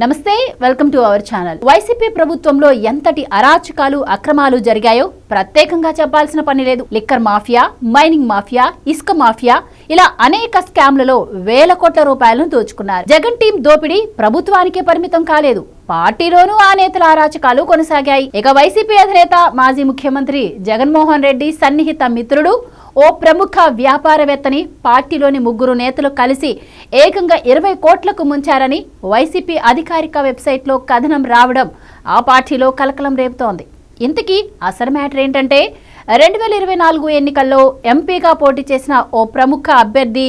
నమస్తే welcome to our channel. YCP ప్రభుత్వంలో ఎంతటి అరాచకాలు అక్రమాలు జరిగాయో ప్రత్యేకంగా చెప్పాల్సిన పని లేదు. లిక్కర్ మాఫియా మైనింగ్ మాఫియా ఇసుక మాఫియా ఇలా అనేక స్కామ్లలో వేల కోట్ల రూపాయలను దోచుకున్నారు. జగన్ టీం దోపిడీ ప్రభుత్వానికే పరిమితం కాలేదు. పార్టీలోనూ ఆ నేతల అరాచకాలు కొనసాగాయి. ఇక వైసీపీ అధినేత మాజీ ముఖ్యమంత్రి జగన్మోహన్ రెడ్డి సన్నిహిత మిత్రుడు ఓ ప్రముఖ వ్యాపారవేత్తని పార్టీలోని ముగ్గురు నేతలు కలిసి ఏకంగా ఇరవై కోట్లకు ముంచారని వైసీపీ అధికారిక వెబ్సైట్లో కథనం రావడం ఆ పార్టీలో కలకలం రేపుతోంది. ఇంతకీ అసలు మ్యాటర్ ఏంటంటే రెండు వేల ఇరవై నాలుగు ఎన్నికల్లో ఎంపీగా పోటీ చేసిన ఓ ప్రముఖ అభ్యర్థి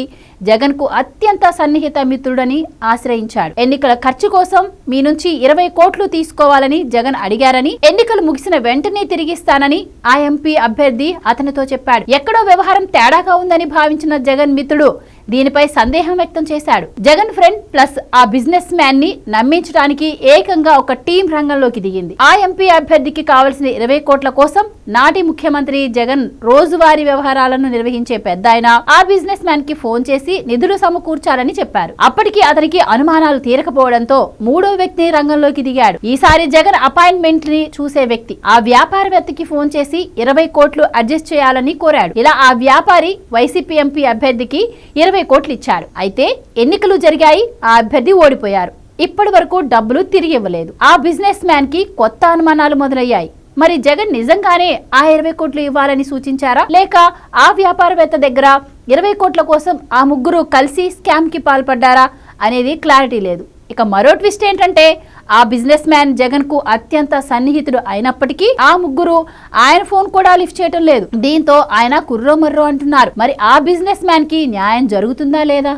జగన్కు అత్యంత సన్నిహిత మిత్రుడని ఆశ్రయించాడు. ఎన్నికల ఖర్చు కోసం మీ నుంచి ఇరవై కోట్లు తీసుకోవాలని జగన్ అడిగారని ఎన్నికలు ముగిసిన వెంటనే తిరిగిస్తానని ఆ ఎంపీ అభ్యర్థి అతనితో చెప్పాడు. ఎక్కడో వ్యవహారం తేడాగా ఉందని భావించిన జగన్ మిత్రుడు దీనిపై సందేహం వ్యక్తం చేశాడు. జగన్ ఫ్రెండ్ ప్లస్ ఆ బిజినెస్ మ్యాన్ని నమ్మించడానికి ఏకంగా ఒక టీం రంగంలోకి దిగింది. ఆ ఎంపీ అభ్యర్థికి కావలసిన ఇరవై కోట్ల కోసం నాటి ముఖ్యమంత్రి జగన్ రోజువారీ వ్యవహారాలను నిర్వహించే పెద్ద ఆ బిజినెస్ మ్యాన్కి ఫోన్ చేసి నిధులు సమకూర్చాలని చెప్పారు. అప్పటికి అతనికి అనుమానాలు తీరకపోవడంతో మూడో వ్యక్తి రంగంలోకి దిగాడు. ఈసారి జగన్ అపాయింట్మెంట్ని చూసే వ్యక్తి. ఆ వ్యాపారవేత్తకి ఫోన్ చేసి ఇరవై కోట్లు అడ్జస్ట్ చేయాలని కోరాడు. ఇలా ఆ వ్యాపారి వైసీపీ ఎంపీ అభ్యర్థికి ఇరవై ఇరవై కోట్లు ఇచ్చారు అయితే ఎన్నికలు జరిగాయి ఆ అభ్యర్థి ఓడిపోయారు. ఇప్పటి వరకు డబ్బులు తిరిగి ఇవ్వలేదు. ఆ బిజినెస్ మ్యాన్కి కొత్త అనుమానాలు మొదలయ్యాయి. మరి జగన్ నిజంగానే ఆ ఇరవై కోట్లు ఇవ్వాలని సూచించారా? లేక ఆ వ్యాపారవేత్త దగ్గర ఇరవై కోట్ల కోసం ఆ ముగ్గురు కలిసి స్కామ్కి పాల్పడ్డారా అనేది క్లారిటీ లేదు. ఇక మరో ట్విస్ట్ ఏంటంటే ఆ బిజినెస్ మ్యాన్ జగన్కు అత్యంత సన్నిహితుడు అయినప్పటికీ ఆ ముగ్గురు ఆయన ఫోన్ కూడా లిఫ్ట్ చేయటం లేదు. దీంతో ఆయన కుర్రో మర్రో అంటున్నారు. మరి ఆ బిజినెస్ మ్యాన్కి న్యాయం జరుగుతుందా లేదా?